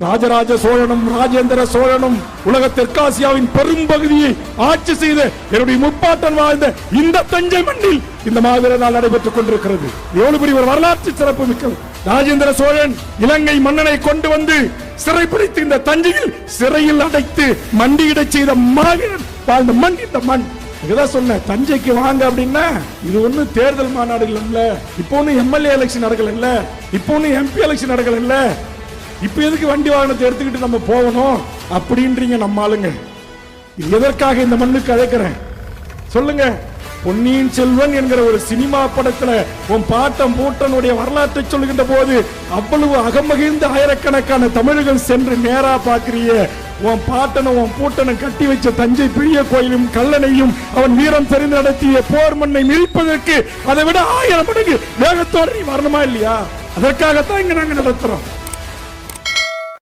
ராஜராஜ சோழனும் ராஜேந்திர சோழனும் உலக தெற்காசியாவின் பெரும்பகுதியை ஆட்சி செய்த என்னுடைய முப்பாட்டன் வாழ்ந்த இந்த தஞ்சை மண்ணில் இந்த மாவீர நாள் நடைபெற்றுக் கொண்டிருக்கிறது. எவ்வளவு பெரிய ஒரு வரலாற்று சிறப்பு மிக்கது. ராஜேந்திர சோழன் இலங்கை மன்னனை கொண்டு வந்து சிறைப்பிடித்து இந்த தஞ்சையில் சிறையில் அடைத்து மண்டியிட செய்த மாவீரன் வாழ்ந்த மண் இந்த மண். இதுதான் சொன்னேன் தஞ்சைக்கு வாங்க அப்படின்னா இது ஒண்ணு தேர்தல் மாநாடு இல்ல இப்போ ஒண்ணு எம்எல்ஏ எலெக்ஷன் நடக்கல இல்ல இப்போ ஒண்ணு எம்பி எலெக்ஷன் நடக்கல இல்ல இப்ப எதுக்கு வண்டி வாகனத்தை எடுத்துக்கிட்டு நம்ம போகணும் அப்படின்றீங்க நம்ம ஆளுங்க. எதற்காக இந்த மண்ணுக்கு அழைக்கிறேன்? சொல்லுங்க. பொன்னியின் செல்வன் என்கிற ஒரு சினிமா படத்துல உன் பாட்டம் பூட்டனுடைய வரலாற்றை சொல்லுகின்ற போது அவ்வளவு அகமகிழ்ந்த ஆயிரக்கணக்கான தமிழர்கள் சென்று நேரா பாக்குறிய உன் பாட்டனும் உன் பூட்டனும் கட்டி வச்ச தஞ்சை பெரிய கோயிலும் கல்லணையும் அவன் வீரம் தெரிந்து நடத்திய போர் மண்ணை மிதிப்பதற்கு அதை விட ஆயிரம் மடங்கு வேகத்தோடு நீ வரணுமா இல்லையா? அதற்காகத்தான் இங்க நாங்க நடத்துறோம்.